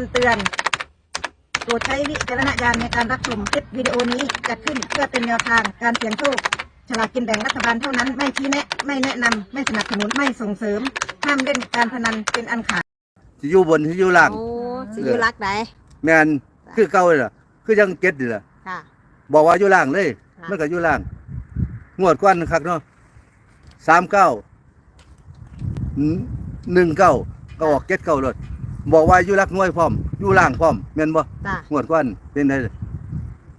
ำเตือน โปรดใช้วิจารณญาณในการรับชมคลิปวิดีโอนี้จัดขึ้นเพื่อเป็นแนวทางการเสี่ยงโชค ฉลากกินแบ่งรัฐบาลเท่านั้น ไม่ชี้แนะ ไม่แนะนำ ไม่สนับสนุน ไม่ส่งเสริม ห้ามเล่นการพนันเป็นอันขาด สิอยู่บนสิอยู่ล่าง โอ้สิอยู่รักไหนแม่นคือเก่าเลยล่ะคือยังเก็ตนี่ล่ะ ค่ะ บอกว่าอยู่ล่างเลย ค่ะ มันก็อยู่ล่าง งวดกวนคักเนาะสามเก้าหนึ่งเก้าก็ออกเก็ตเก้ารถ บอกว่าอยู่รักหน่วยพร้อมอยู่ล่างพร้อมแม่นบ่จ้ะงวดกวนเป็นไง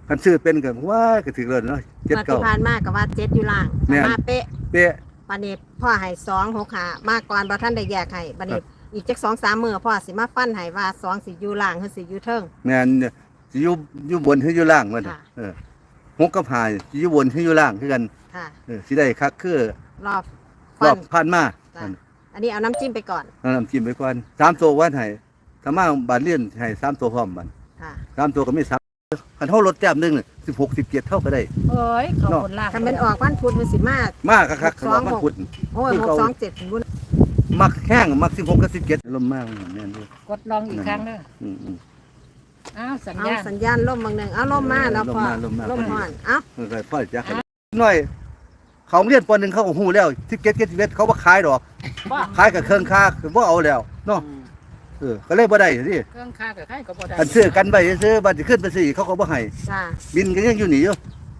คันซื้อเป็นก็ว่าก็ถึงเลยเนาะเก็ตมาเก้าที่ผ่านมากับว่าเจ็ดอยู่ล่างแม่น มาเป๊ะเป๊ะปานนี้พ่อให้สองหกหามากก่อนบ่ท่านได้แยกให้ปานนี้อีกจักสองสามมือพ่อสิมาฟันให้ว่าสองสิอยู่ล่างหรือสิอยู่เทิง แม่นสิอยู่อยู่บนหรืออยู่ล่างมันค่ะ เออหกกับหายสิอยู่บนหรืออยู่ล่างคือกันค่ะ เออสิได้คักคือรอบรฟัอน บผ่านมาจ้ะ อันนี้เอาน้ำจิ้มไปก่อน เอาน้ำจิ้มไปก่อนสามตัววันให้ถ้ามาบานเลี่ยนให้สามตัวพร้อมบันค่ะสามตัวก็มีสามคันเท่ารถแต้มหนึงสิบหกสิบเจ็ดเท่าก็ได้ เอ้ยเขาคนลากคันเป็นออกวันพุธมันสิมาก มากคักๆคันว่ามันพุดโอ้ยคือหกเก่าสองเจ็ดบุญมักแห้งมักสิบหกกับสิบเจ็ดลมมากแม่นด้วยกดลองอีกครั้งเด้ออืมอืม อ้าวสัญเอาญาณสัญญาณล่มบางหนึ่งเอาล่มมาแล้วพอล่มมาล่ล่มมมาห่อน เอ้าเออก็พ่อจะให้น้อย เขาเรียนปหนึ่งเขาก็หูแล้วสิบเจ็ดสิบเอ็ดเขาบ่ขายดอกบ่ขายกับเครื่องค่าคือบ่เอาแล้วเนาะเออก็เลยบ่ได้สิเครื่องค่ากับใครก็บ่ได้อันซื้อกันไปซื้อบัตรขึ้นไปซื้อเขาก็บ่ให้จ้าบินก็ยังอยู่หนีอยู่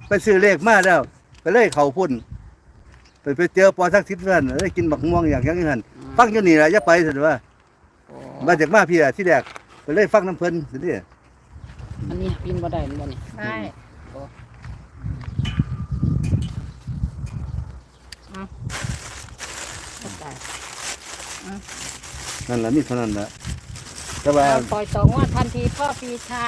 ไปซื้อเลขมาแล้วก็เลยเขาพุ่นไปไปเจอปอสักทิพย์นั่นเลยกินบักม่วงอย่างอย่างนั้นฟังอยู่นี่ล่ะอย่าไปสิว่าโอ้มาจากมาพี่อะที่แรกไปเลยฟังน้ำเพิ่นสิเด้อันนี้บินบ่ได้มันบ่นี่ใช่นั่นล่ะมีเท่านั้นล่ะแต่ว่าเอาปล่อยต่องวดทันทีพ่อปีชา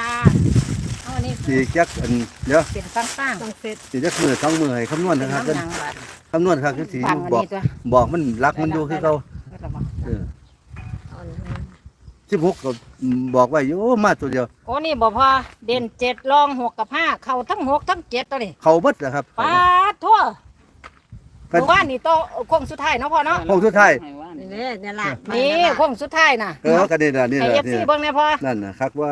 เอาอันนี้สิจักอันเดี๋ยวเป็นตั้งตั้งต้องเสร็จสิจักมือสองมือให้คำนวณเป็นนะครับน้ำหนังบัดคำนวณครับคือสิฟังอันบอกนี้ตัวบอกมันรักมันอยู่คือเขาก็จะบอกเออเอาอันนี้16ก็บอกไว้อยู่มาตัวเดียว โอ้นี่บ่พอเด่นเจ็ดรองหกกับห้าเข้าทั้งหกทั้งเจ็ดตัวนี่เขาเบิดนะครับ ปาดทั่วกัน เมื่อวานนี่โตโค้งสุดท้ายเนาะพ่อเนาะ โค้งสุดท้าย นี่เนี่ยเนี่ยล่ะนี่โค้งสุดท้ายน่ะเออก็นี่ล่ะนี่ไอล่ะเอฟนี่ซีเบิ่งแน่พ่อนั่นน่ะครับว่า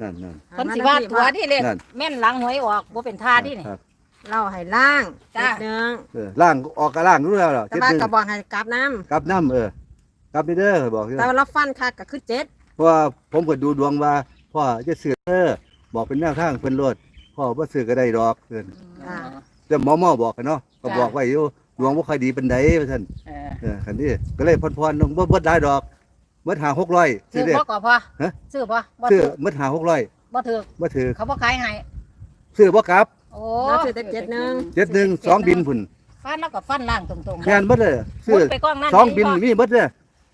นั่นนั่น เพิ่นสิว่าตัวนี่เลยนั่น แม่นหลังหวยออกบ่เป็นท่าดินี่ ครับเล่าให้ล่างจ้าเจ็ดหนึ่งเออล่างออกกับล่างรู้แล้วเหรอแต่เจ็ดว่าหนึ่งกระบอกให้กลับน้กลับน้ำเออกลับไปเด้อบอกอยู่ำแต่ว่าเราฟันค่ะก็คือเจ็ดเพราะว่าผมก็ดูดวงว่าพ่อจะซื้อเด้อบอกเป็นแนวทางเป็นรถพ่อบ่ซื้อก็ได้ดอกเพิ่นอ่าแต่หมอหมอบอกกันเนาะก็บอกไว้อยู่ ดวงบ่ค่อยดีปานใดว่าซั่นเออเออคันนี้ก็เลยพรๆลงบ่เบิดหลายดอกเบิดหา600ซื้ซื้ออเด้บ่ก่อพ่อฮะ ซื้อบ่บ่ซื้อถือเบิดหา600บ่ถือบ่ถือเขาบ่ขายให้ซื้อบ่กลับโอ้เราถือแต่เจ็ดหนึ่ง71 2บินพุ่นฟันแล้วก็ฟันล่างตรงๆงานเบิดเลยซื้ซื้อไปกล้องนั่นสองบินบ่นี่มีเบิดเลย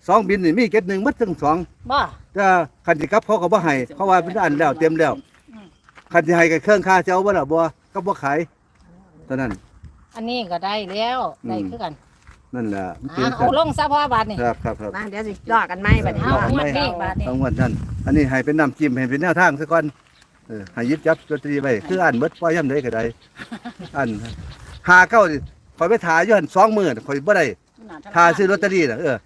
สองบินนี่มีเก็ดหนึ่งเบิดทั้งสองบ่ถ้าคันสิกลับเขาก็บ่ให้เขาว่าเป็นอันแล้วเต็มแล้วคันสิให้กับเครื่องค่าเจ้าบ่ล่ะบ่ก็บ่ขายเท่านั้น อันนี้ก็ได้แล้วอืมได้คือกันนั่นแหละมันอ่าเป็นเอาลงซะพ่อบาทนี่ ครับครับครับ มาเดี๋ยวสิลอกกันไหมบัดนี้เอาเนาะงวดนี้บาทนี่ต้องวันนั้น อันนี้ให้เป็นน้ำจิ้มให้เป็นแนวทางซะก่อนเออให้ยึดจับดนตรีไว้คืออันเบิดปล่อยยามใดก็ได้ อันหาเก้านี่ข่อยไปถ่ายอยู่หั่น2มื้อข่อยบ่ได้ถ่าซื้อลอตเตอรี่น่ะเออ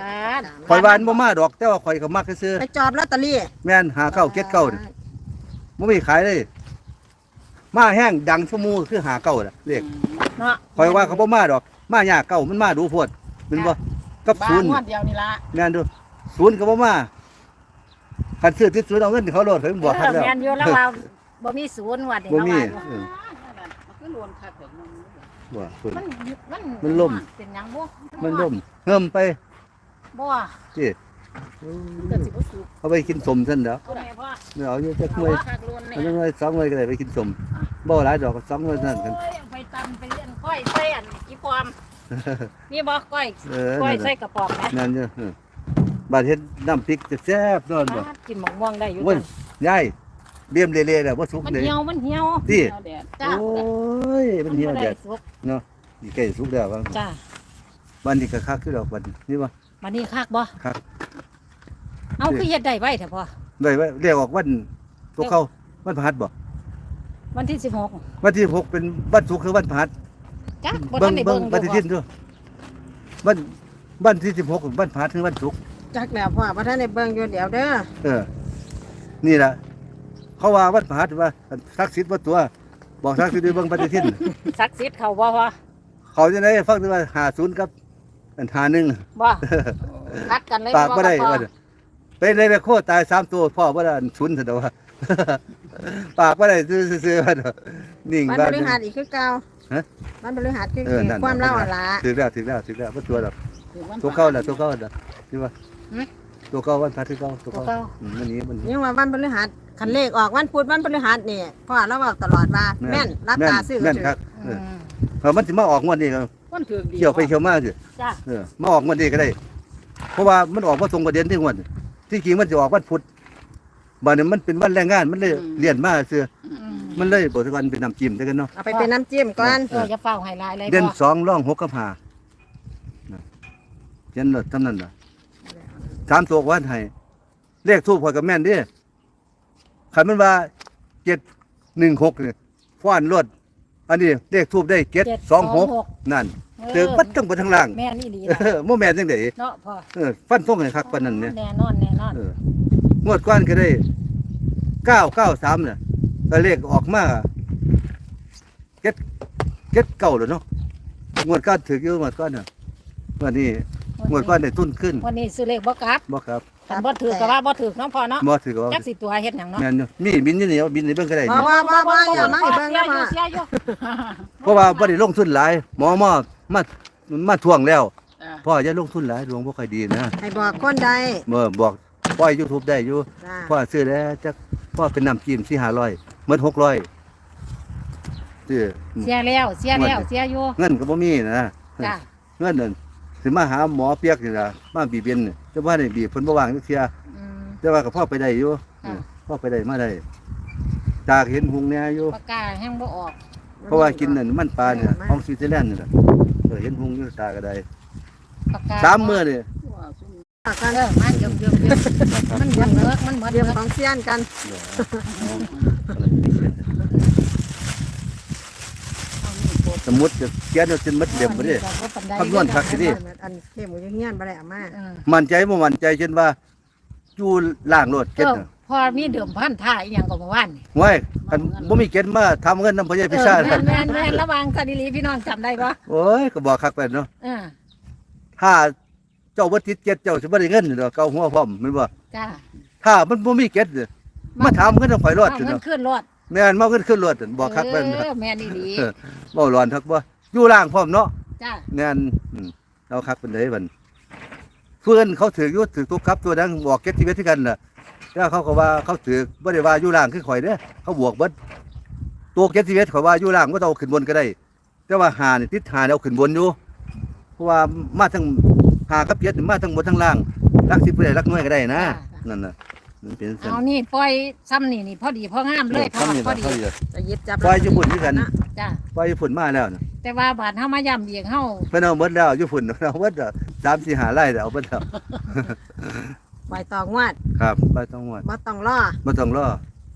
บาทข่อยวาอันบ่มาดอกแต่ว่าข่อยก็มักซื้อไปจอบลอตเตอรี่แม่นหาเก้าเก็ดเก้านี่บ่มีขายเลย มาแห้งดังชั่วโมงคือหาเก้าน่ะเลขเนาะคอยว่าเขาบ่มาดอก มายากเก้ามันมาดูโพดแมันบ่กับบ้าศูนนย์งวดเดียวนี่ละแม่นดูศูนย์ก็บ่มาคันซื้อที่ศูนย์เอาเงินเขาโลดเขาบอกคันเอแล้อวแม่นอยู่แล้วว่าบ่มีศูนย์วัดนี่บ่มีเราว่าเออคือรวนคักเลยบ่ศูนย์มันมันมันล่มเป็นหยังบ่มันล่มเฮิมไปบ่จิ เกิดสิบ่สุกเอาไปกินสมซั่นเด้อเอาแม่พ่อเอาอยู่จักหเอาน่วยว่าคักรวนเอานี่จักหน่วยสองหน่วยก็ได้ไปกินสมบ่หลายดอกก็สองหน่วยนั่นกันโอ้ยเอาไปตำไปเลี้ยงก้อยใส่อันกี่ปอมนี่บ่ก้อยเออก้อยนั่นใส่น่ะกระป๋องนะนั่นอยู่เออบาดเฮ็ดน้ำพริกแซ่บๆนอนบ่กินหมกม่วงได้อยู่เว้ยยายเบี้ยมเละๆแล้วบ่สุกมันเลยเหี่ยวมันเหี่ยวที่จ้าโอ้ยมันเหี่ยวบ่แดได้ดสุกอีใกล้สุกแล้วว่าจ้าวันนี้ก็คักคือดอกวันนี้นี่ว่าบัดนี้คักบ่คัก เอาคือเฮ็ดได้ไว้เถอะพ่อได้ไว้เรียกออกวันตัวเขาวันพฤหัสบ่วันที่วันที่หกเป็นวันศุกร์คือวันพฤหัส16จ้าบ่เบิ่ทังนได้เบิ่เบิ่งงปฏิทินด้วยวันวันที่สิบหกวันพฤหัสคือวันศุกร์จักแล้วพ่อว่าท่านในเบิ่งอยู่เดี๋ยวเด้อเออ นี่แหละเขาว่าวัดพระหัตถ์ว่าศักดิ์สิทธิ์ว่าตัว บอกศักดิ์สิทธิ์ด้วยเบิ่งปฏิทินศักดิ์สิทธิ์เขาบ่พอเขาจะได้ฟังถึงว่าหาศูนย์กับอันหาหนึ่งบ่คัดกันเลยปากก็ได้พ่อว่า ไปในไปโคตรตายสามตัวพ่อว่าอันศูนย์เถอะว่าปากก็ได้ซื้อๆว่านิ่งมันบ้าบนริหารอีกคือเก่าฮะมันบริหารคือเออนั่นความเล่าอะละถือแล้วถือแล้วถือแล้วว่าตัวแบบตัวเก่าแหละตัวเก่าแหละที่ว่าตัวเก่าวันพระที่เก่าตัวตัวเก่าเก่าอืมวันนี้มันยังว่าวันบริหารคันเลขออกวันพุธวันบริหารนี่พ่อเราบอกตลอดว่าแม่นรับตาซื้อแม่นถือครับเออือมเพราะมันสิมาออกงวดนี้ก็มันถือดีเขี่ยวไปเขี่ยวมาสิจ้าเออมาออกงวดนี้ก็ได้ เพราะว่ามันออกมาตรงประเด็นที่งวด ที่จริงมันจะออกวันพุธบัดนี้มันเป็นวันแรงงาน มันเลยเลียนมาเสืออืมมันเลยบทวันเป็นน้ำจิ้มได้กันเนาะ เอาไปเป็นน้ำจิ้มก่อนเออจะเฝ้าให้หลายเลยเด่นพ่อสองร่องหกกับหาเช่นเลยทำนั้นน่ะสามตัวกวันให้เลขทูบพอยกับแม่นเดิขันมันว่าเจ็ดหนึ่งหกเนี่ยฟ้อนรถ อันนี้เลขทูบได้เจ็ดสองหกนั่นเจอบัดตั้งบนทางล่างแม่นี่ดีเออโมแม่นจังไดเนาะพ่อเออฟันทงให้คักปานนั้นเนี่ยแน่นอนแน่นอนเอองวดก้อนก็ได้เก้าเก้าสามเนี่ยก็เลขออกมาเก็ดเก็ดเก่าเลยเนาะงวดก้อนถืออยู่งวดก้อนเนี่ยงวันนี้งวดก้อนได้ทุนขึ้น วันนี้ซื้อเลขบ่กลับบ่ครับคันบ่ถือก็ว่าบ่ถือเน้องพ่อเนาะบ่ถือก็ว่าจักสิตัวเฮ็ดหยังเนาะแม่นอยู่มีบินอยู่นี่เอาบินในเบิ่งก็ได้บ่นี่บ่บ่บ่อย่ามาให้เบิ่งเสียนะอพ่อยู่เสียอยู่เพราะว่าบ่ได้ลงทุนหลายหมอมามามาทวงแล้วพ่ออย่าลงทุนหลายดวงบ่ค่อยดีนะให้บอกคนใดเมื่อบอกปล่อย YouTube ได้อยู่จ้าพ่อซื้อแล้วจักพ่อเป็นน้ำจิ้มสี่ห้าร้อยเหมือนหกร้อยซื้อเสียแล้วเสียแล้วเสียอยู่เงินก็บ่มีนะจ้าเงินนั่น สิมาหาหมอเปียกนี่ล่ะมาบีบเบียนนี่แต่ว่าได้บีบเพิ่นบ่ว่างจักเที่ยอืม แต่ว่าก็พ่อไปได้อยู่ค่ะ พ่อไปได้มาได้จากเห็นหุงแหน่อยู่ ปากกาแห้งบ่ออกเพราะว่ากินนั่นมันปลาเนี่ยของสวิตเซอร์แลนด์นี่ล่ะเออเห็นหุงอยู่ตาก็ได้ปากกาสามมื้อนี่กันเออมาเยอะเยอะเยอะมันหมดเลิกมันหมดเดี๋เลิยวกของเซียนกัน สมมุติจะเขียนเอาจนหมดเล่มบ่ได้ คำนวณคักสิดิ อันเข้มอยู่เฮียนบ่ได้เอามาเออมั่นใจบ่มั่นใจจนว่าอยู่ล่างโลดเอเก็ดอน่ะพอมีเดิมพันท่าอีหยังก็บ่ว่านนี่ห้วยคันบ่มีเก็ดมาทำเงินนำพ่อใหญ่เอพิอชาแม่นแม่นแม่นระวังซะดีๆพี่น้องจำได้บ่โอ้ยก็บอกคักไปเนาะเออถ้าเจ้าบ่ติดเก็ดเจ้าสิบ่ได้เงินดอกเกาหัวพร้อมแม่นบ่จ้าถ้ามันบ่มีเก็ดเนี่ยมาถามเงินต้องข่อยรอดเอาสิเงินเนาะขึ้นรถ แม่นมาเงินขึ้นรถนั่นบอกคักไปเอเนาะอแม่นดีเออเว้าร้อนทักบ่อยู่ล่างพร้อมเนาะๆจ้าแม่นอืมเอาคักเป็นเลยบัดเพื่อนเขาถืออยู่ถือทุกครับตัวนั้นบอกเก็ดที่เวทีกันน่ะแล้วเขาก็ว่าเขาถือบ่ได้ว่าอยู่ล่างคือข่อยเด้อเขาบวกเบิดตัวเก็ดที่เวทข่อยว่าอยู่ล่างบ่ต้องเอาขึ้นบนก็ได้ แต่ว่าหานี่ติดหานี่เอาขึ้นบนอยู่เพราะว่ามาทั้งหากับเจ็ดนี่มาทั้งบนทั้งล่างรักสิบก็ได้รักน้อยก็ได้นะนั่นน่ะ มันเป็นสันเอานี่ปล่อยซ้ำนี่นี่พอดีพองามเลยพอทำนี่พอล่ะดีเขาอยู่จะหยิบจับปล่อยญี่ปุ่นคือกันจ้าปล่อยญี่ปุ่นมาแล้วนะแต่ว่าบาดเฮามาย่ำเบียงเฮาเพิ่นเอาหมดแล้วญี่ปุ่นเอาหมดแล้วสามสี่หาไร่แล้วเอาหมดแล้วปล่อยต่องวดครับบ่ต้องหมดบ่ต้องรอ บ่ต้องรอ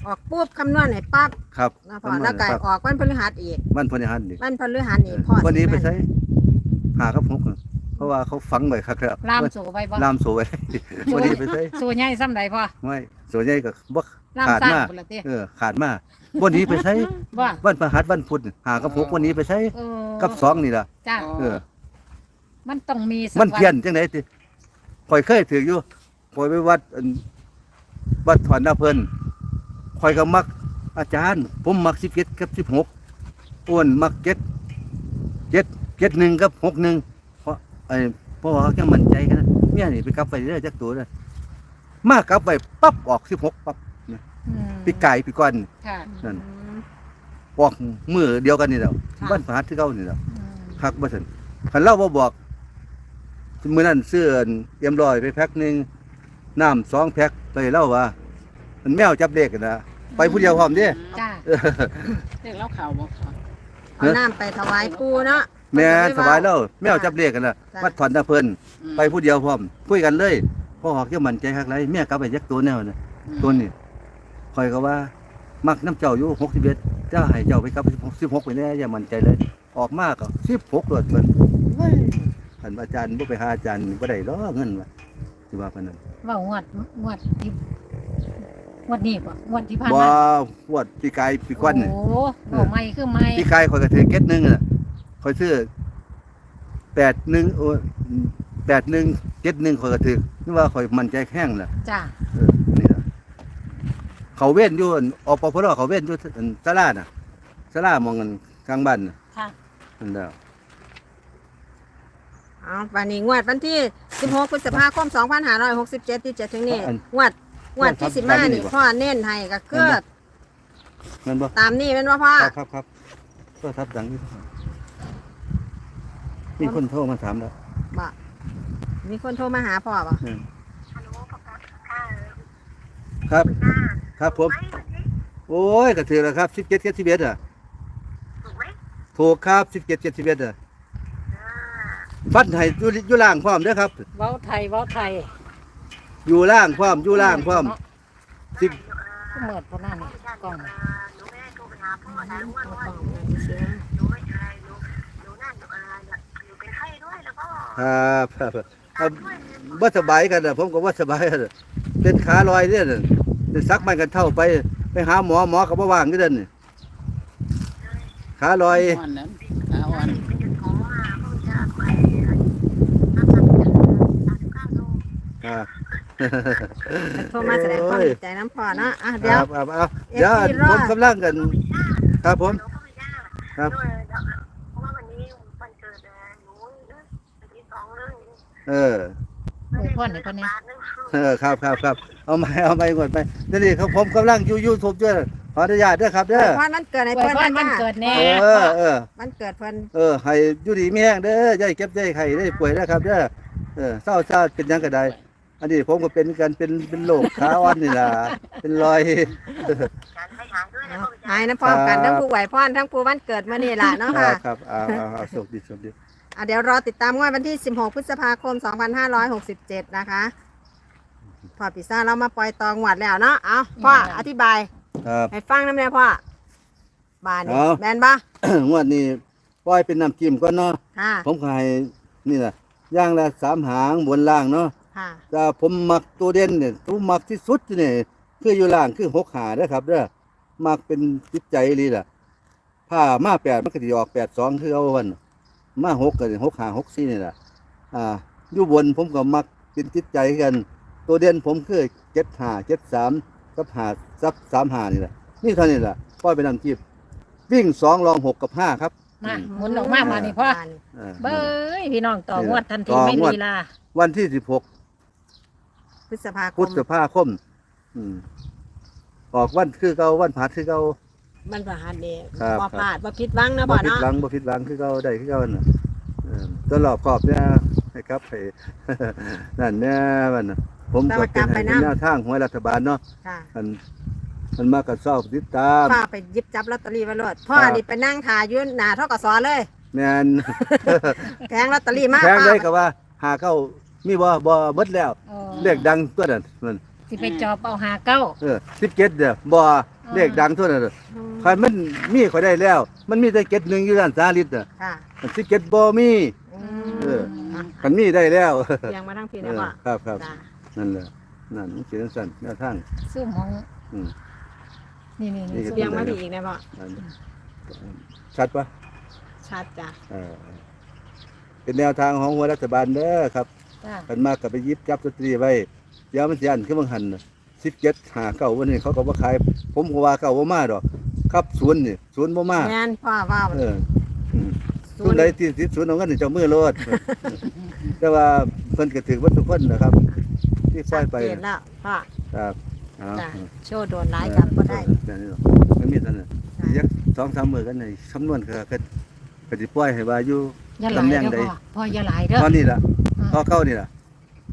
ออกปุ๊บคำนวณให้ปั๊บครับนะพ่อแล้วก็ออกวันพฤหัสอีกมันพนิหันนี่วันพฤหัสนี่พ่อวันนี้ไปสิใช้หากับพก เพราะว่าเขาฝังไว้ครับแล้วลามโสไปบ่ลามโสไว้วันนี้ไปใช้โซใหญ่ซ้ำใดพ่อไม่ส่วนใหญ่ก็บ่ลามขาดสร้างมาพุ่นละติเออขาดมาวันนี้ไปใช้บ่วันพฤหัสวันพุธหากับพกวันนี้ไปใช้เออกับสองนี่ล่ะจ้าเออ มันต้องมีสักมันเพี้ยนวัจังไดติข่อยเคยถืออยู่ข่อยไปวัดอันวัดถอนนาเพิ่นข่อยก็มัก อาจารย์ ผมมักสิบเจ็ดกับสิบหกอ้วนมักเจ็ดเจ็ดเจ็ดหนึ่งกับหกหนึ่งเพราะ ไอ้เพราะว่าเขาแค่มั่นใจกันนะเมียนี่ไปกลับไปเรื่อยจักตัวเลยมากลับไปปั๊บออกสิบหกปั๊บอืมปีไก่ปีก้อน ค่ะนั่น อืมออกมือเดียวกันนี่แหละค่ะบ้านพระหัสที่เก้านี่แหละอืมคักบ่ทันคันเล่าบ่บอกมื้อนั้นซื้ออันเอ็มลอยไปแพ็คหนึงน้ำสองแพ็คไปเล่าว่ามันแมวจับเลขกันนะไปผู้เดียวพร้อมเด้ จ้าเออเด็กเล่าข่าวบอกค่ะเอาน้ำไปถวายปู่เนาะ แม่สบายแล้วแมวจับเลขกันนะจ้ะวัดถอนตะเพิ่นไปผู้เดียวพร้อมคุยกันเลยพ่อหอกจะมั่นใจคักไรแม่กลับไปยักตัวแนวน่ะตัวนี้คอยก็ว่า มักน้ำเจ้าอยู่61ถ้าให้เจ้าไปกลับ16ไปแน่อย่ามั่นใจเลย ออกมาก็16โดดเพิ่นเฮ้ยท่านอาจารย์บ่ไปหาอาจารย์บ่ได้ดอกเงินว่าสิว่าปานนั้นเว่างวดงวดที่งวดนี้บ่งวดที่ผ่านบ่มาปวดปีกายปีก้อนนี่โอ้โหบ่ใหม่คือใหม่ปีกายข่อยก็ถือเก็ตหนึงน่ะข่ อยซื้อแปดหนึ่งโอ้แปดหนึ่งเจ็ดหนึ่งข่อยก็ถือนี่ว่าข่อยมั่นใจแข้งน่ะจ้าเออนี่ล่ะเขาเว้นอยู่อั่นอปพลเขาเว้นอยู่อั่นศาลาน่ะศาลามองกันกลางบ้านน่ะค่ะนั่นแหละเอาวันนี้งวดวันที่ 16พฤษภาคม2567 ที่จะถึงนี้อันงวดงวดที่ครับ15ตามนี้นี่บ่พ่อเน้นให้ก็คือนั่นบ่ตามนี้เป็นว่าพ่อครับครับครับก็ทับดังอยู่ มีคนโทรมาถามแล้วบ่มีคนโทรมาหาพ่อบ่ครับ ครับผม โอ้ยก็ถือแล้วครับสิบเจ็ดเจ็ดสิบเอ็ดอะถูกครับสิบเจ็ดเจ็ดสิบเอ็ดอะฟันให้อยู่อยู่ล่างพร้อมเด้อครับ เว้าไทยเว้าไทยอยู่ล่างพร้อมอยู่ล่างพร้อมสิบ ก็เหมือนพวกนั้นนี่กล้อง ครับครับครับว่าสบายกันนะผมก็ว่าสบายกันน่ะเป็นขาลอยเนี่ยน่ะเป็นซักมันกันเท่าไป ไปหาหมอหมอก็บ่ว่างอยู่เด่นนี่ขาลอยอ่อนนั้นขาอ่อนอ่าโทรมาแสดงความดีใจน้ำพ่อเนาะอะคเดี๋ยวรับครับเอาเดี๋ยว FC รอผมกำลังกัน ครับผมครับ เพราะว่าวันนี้วันเกิดหนูอาทิตย์สองเรื่อง เอออวยพรให้เพิ่นแหน่บาทนึงเออครับครับครับเอาไม้เอาไม้ก่อนไปนี่นี่ครับผมกำลังอยู่ยูทูบด้วยขออนุญาตด้วยครับเด้อพ่อมันเกิดในอวยเพิ่นพรนะวันจ้าเกิดแน่เออเออมันเกิดเพิ่นเออให้อยู่ดีมีแห้งเด้ออย่าให้เก็บได้ไข่ได้ป่วยนะครับเด้อเออเศร้าเศร้าเป็นหยังก็ได้ อันนี้ผมก็เป็นกันเป็นเป็นโรคขาอ่อนนี่ล่ะเป็นรอยการให้หายด้วยนะเอาพ่อพี่หายนะพร้อมกันครับทั้งผู้ไหวพรทั้งผู้วันเกิดมานี่ล่ะเนาะครัค่ะบครับเอาเอาเอาโชคดีโชคดี อะเดี๋ยวรอติดตามงวดวันที่ 16 พฤษภาคม 2567 นะคะพ่อปิซ่าเรามาปล่อยตองวดแล้วเนาะ เอาพ่ออธิบาย ครับ ให้ฟังน้ำเลยพ่อบานนี่เอา แมนบ่ งวดนี้ปล่อยเป็นน้ำจิ้มก่อนเนาะ ค่ะ ผมก็ให้นี่แหละย่างละสามหางบนล่างเนาะค่ะ แต่ผมมักตัวเด่นเนี่ยผมมักที่สุดนี่คืออยู่ล่างคือหกหาเด้อครับเด้อมักเป็นจิตใจเลยล่ะผ้ามาแปดมันก็จะออกแปดสองคือเอาวัน มาหกก็หกหาหกสี่นี่แหละอ่าอยู่บนผมก็มักเป็นจิตใจกัน ตัวเด่นผมคือเจ็ดหาเจ็ดสามกับหาซับสามหานี่แหละนี่เท่านี้แหละป้อยไปนำจีบวิ่งสองรองหกกับห้าครับ มาหมุนออกมาบาดนี้พ่อเออเบ้ยพี่น้องต่องวดทันทีต่อไม่งวดลีลาวันที่สิบหกพฤษภาคพุทมธภาคมอืมออกวันคือเก่าวันผัดคือเก่า มันประหารดีครับบ่พลาดบ่ผิดหวังนะบ่พ่อผิดเนาะหวังบ่ผิดหวังคือเก่าได้คือเก่าน่ะเออตลอดขอบเนี่ยให้ครับให้ นั่นแน่มันน่ะผมก็เป็นให้เป็นแนวทางหวยรัฐบาลเนาะค่ะมันมันมากับซอบติดตามพ่อไปหยิบจับลอตเตอรี่ไว้โลดพ่อครับ นี่ไปนั่งถ่ายอยืนหน้าทกสเลยแม่นแพงลอตเตอรี่มากแพงพ่อได้ก็ว่า หาเข้ามีบ่บ่เบิดแล้วโอ้เลขดังตัวนั้นมันสิไปจอบเอาหาเก้าเออ17เด้อบ่ เลขดังตัวนั้นน่ะใครมันมีข่อยได้แล้ว มันมีแต่เก็ดหนึงอยู่ด้านสาลิตน่ะค่ะมันสิเก็ดบ่มี อืเออมคันมีได้แล้วยังมาทั้งพี่เอนะอพ่อครับครับจ้ะนั่นแหละนั่นมันเขียนสั้นแนวทางซุ่มของอืม นี่นี่นี่นี่ก็ซุ่มยังมาพี่อีกนะพ่อนั่นชัดปะชัดจ้ะเออเป็นแนวทางของหัวรัฐบาลเด้อครับ จ้า กันมากกับไปหยิบจับสตรีไว้เดี๋ยวมันสิอันขึ้นบางหัน สิบเจ็ดหาเก้าวันนี้เขาก็บ่ขาย ผมก็ว่าเก้าบ่มาดอก ครับศูนย์นี่ศูนย์บ่มาแม่นพ่อว่าเอออืมศูศูนนย์ย์ใดที่ติดศูนย์เอาเงินให้เจ้ามือโลด แต่ว่าเพิ่นก็ถือว่าทุกคนนะครับ ที่ปล่อยไปชัดเจนแล้วพ่อครับเอาจ้ะโชว์โดนร้ายกับก็ได้เออแบบนี้หรอกมันมีเท่านั้นยักสองสามมือกันในคำนวณก็ก็ก็สิปล่อยให้ว่าอยู่ อย่าหลายตำแหน่งเด้อใดพ่อพ่ออย่าหลายเด้อตอนนี้ล่ะอืมพอเข้านี่ล่ะ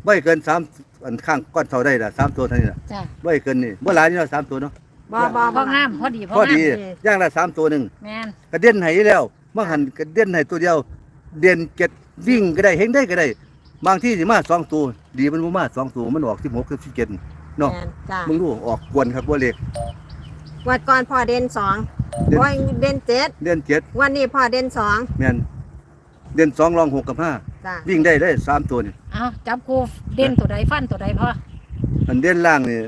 ไม่เกินสามอันข้างก้อนเท่าได้ล่ะสามตัวเท่านี้ล่ะจ้าไม่เกินนี่บ่หลายนี่เนาะสามตัวเนาะบ่บ่พ่บ่องามพอดีพพ่อองามดีย่างละสามตัวหนึ่งแม่นกระเด็นให้แล้วบางหันกระเด็นให้ตัวเดียว เด่นเก็ดวิ่งก็ได้เห็นได้ก็ได้ บางที่สิมาสองตัวดีมันบ่มาสองตัวมันออกสิบหกสิบเจ็ดเนาะแม่นจ้ะมึงดูออกกวนครับบ่เล็กวันก่อนพ่อเด่นสองเด่นวันเด่นเจ็ดเด่นเจ็ดวันนี้พ่อเด่นสองแม่น เด่นสองรองหกกับห้าจ้ะวิ่งได้เลยสามตัวนี่เอาจับคู่เด่นตัวใดฟันตัวใดพ่ออันเด่นล่างนี่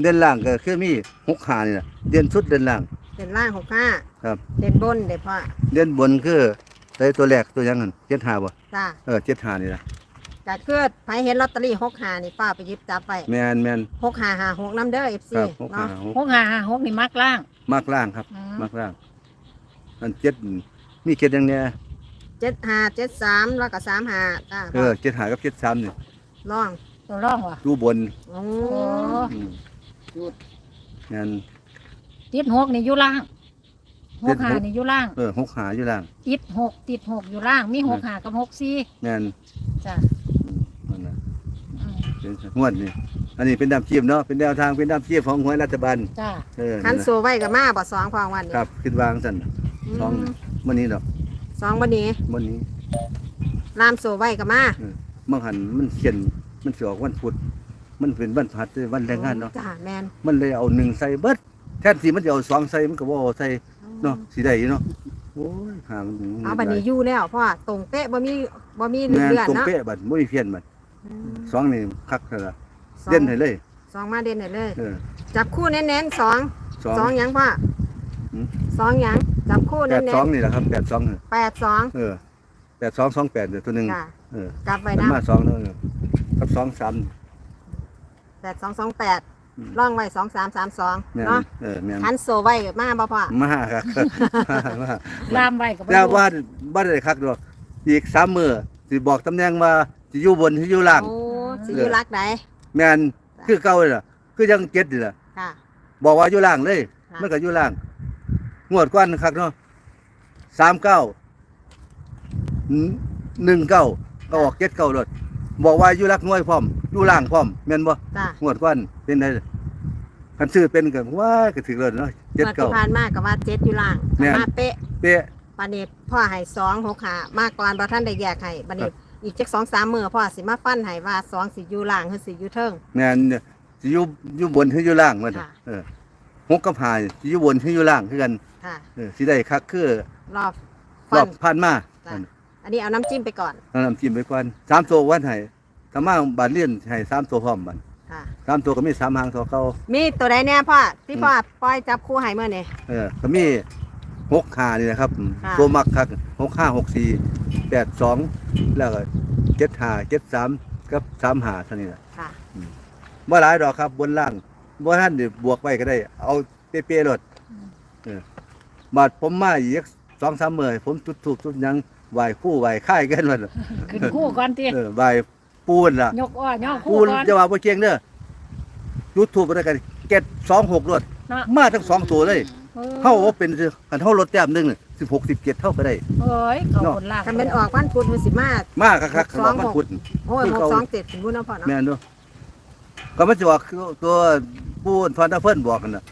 เด่นล่างก็คือมีหกหานี่แหละเด่นสุดเด่นล่าง เด่นล่างหกห้าครับ เด่นบนเด่นพ่อเด่นบนคือใส่ตัวแรกตัวยังหันเจ็ดหาบ่จ้าเออเจ็ดหานี่แหละจากเพื่อไผเห็นลอตเตอรี่หกห้านี่ป้าไปหยิบจับไปแมนแมนหกห้าห้าหกน้ำเด้อเอฟคซีรับหกหาเนาะหกหกห้าห้าหกนี่มักล่างมากล่างครับ อืมมากล่างอันเจ็ดมีเจ็ดอยังเนี้ย เจ็ดห้าเจ็ดสามแล้วก็สามห้าจ้าเออเจ็ดหากับเจ็ดสามนี่ล่องตัวร่องวะดูบนโอ้โอ้อืมงานติดหกนี่อยู่ล่างหติกดห้าหกนี่อยู่ล่าง เออหกหาอยู่ล่างติดหกติดหกอยู่ล่าง มีหกห้ากับหกสี่งานจ้ะนั่นน่ะอืมเป็นงวดนี่อันนี้เป็นดำจีบเนาะเป็นแนวทางเป็นดำจีบของหวยรัฐบาลจ้ะเออคันั่นนน่ะสูไว้กับมาบ่สองพองวันนี้ครับคิดวางสั่นน่ะสองมวันนี้ดอก สองวันนี้วันนี้รามสูไว้กับมาบางหันมันเขียนมันสิออกวันพุธมันเป็นวันพัดวันแรงงานเนาะจ้าแมนมันเลยเอาหนึ่งใส่เบิดแทนที่มันจะเอาสองใส่มันก็บ่เอาใส่เนาะสีได้อยู่เนาะโอ้ยหามันเอาบัดนี้อยู่แล้วเพราะว่าตรงเป๊ะบ่มีบ่มีแม่นเลือนตรงเนาะเป๊ะบัดบ่มีเพี้ยนบัดอืมสองนี่คักเท่าละสองเด่นให้เลยสองมาเด่นให้เลยเออจับคู่เน้นๆสองสองสองหยังพ่อหืมสองหยัง จับคู่แปเน้ดนสองนี่แหละครับแปดสองเออๆแปดสองเออแปดสองสองแปดเดี๋ยวตัวหนึ่งค่ะเออ กลับไปมันนะมาสองเนาะเออกับสองสามแปดสองสองแปดอืมร่องไว้สองสามสามสองแม่นเนาะเออแม่นคันโซไว้มาบ่พ่อมาครับมาลามไว้กับแล้วว่าบ้านได้คักดอกอีกสามมือสิบอกตำแหน่งว่าสิอยู่บนสิอยู่ล่าง โอ้สิอยู่รักไหนแม่นคือเก่าเลยล่ะคือยังเก็ดนี่ล่ะค่ะ บอกว่าอยู่ล่างเลย ค่ะ มันก็อยู่ล่าง งวดก้อนคักเนาะสามเก้าหนึ่งเก้าก็ออกเก็ดเก้ารถบอกว่าอยู่รักน้อยพร้อมอยู่ล่างพร้อมแม่นบ่จ้ะงวดก้อนเป็นไงคันซื้อเป็นกันว่าก็ถึงเลยเนาะเจ็ดงวดเก้า ที่ผ่านมากับว่าเจ็ดอยู่ล่างแม่น มาเป๊ะเป๊ะ ปานนี้พ่อให้สองหกหามากก่อนบ่ท่านได้แยกให้บัดนี้อีกจักสองสามมือพ่อสิมาฟันให้ว่าสองสิอยู่ล่างหรือสิอยู่เทิง แม่นเนี่ยสิอยู่อยู่บนหรืออยู่ล่างมันค่ะ เออ หกกับหายสิอยู่บนหรืออยู่ล่างคือกันค่ะเออสิได้คักคือรอบรฟัอนบผ่านมาจ้ะอันนี้เอาน้ำจิ้มไปก่อนเอาน้ำจิ้มไปก่อนสามตัววันให้ถ้ามาบานเลี่ยนให้สามตัวพร้อมบันค่ะ สามตัวก็มีสามหางตัวเก่ามีตัวใดเนี่ยพ่อที่พ่อปล่อยจับคู่ให้เมื่อนี่ เออก็มีหกห้านี่นะครับค่ะ ตัวมักคักหกห้าหกสี่แปดสองแล้วก็เจ็ดห้าเจ็ดสามกับสามห้าเท่านี้แหละค่ะ บ่หลายดอกครับบนล่าง บ่ท่านเดี๋ยวบวกไว้ก็ได้ เอาเป๊ะๆรถเออบาดผมมาอีกสองสามมื้อผมจุดถูกจุดหยังไหวคู่ไหวค่ายกันมันขึ้นคู่ก่อนตีเออไหวปูนล่ะยกอ้อย่อปูคู่นก่อนจะว่าบ่เก่งเด้อจุดถูกไปด้วยกันเก็ดสองหกรถเนาะมาทั้งสองตัวเลยออเท่าว่าเป็นคันเท่ารถแต้มหนึงสิบหกสิบเจ็ดเท่าก็ได้เอ้ยเขาบนล่างถ้าเป็นออกวันพุธมันสิมามากคักๆคันว่ามันพุดโอ้ยคือหกเขาสองเจ็ดถึงบุญเนาะพ่อเนาะแม่นเด้อก็มันจะว่าคือตัว ปูนทอนตะเพิ่นบอกกันน่ะ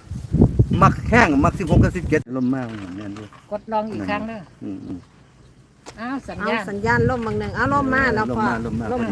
มักแห้งมักสิบหกกับสิบเจ็ดลมมากแม่นเด้อกดลองอีกครั้งเด้ออืมอืม อ้าวสัญเอาญาณ สัญญาณล่มบางหนึ่งเอาล่มมาแล้วลมพ่อมาลมมาล่ม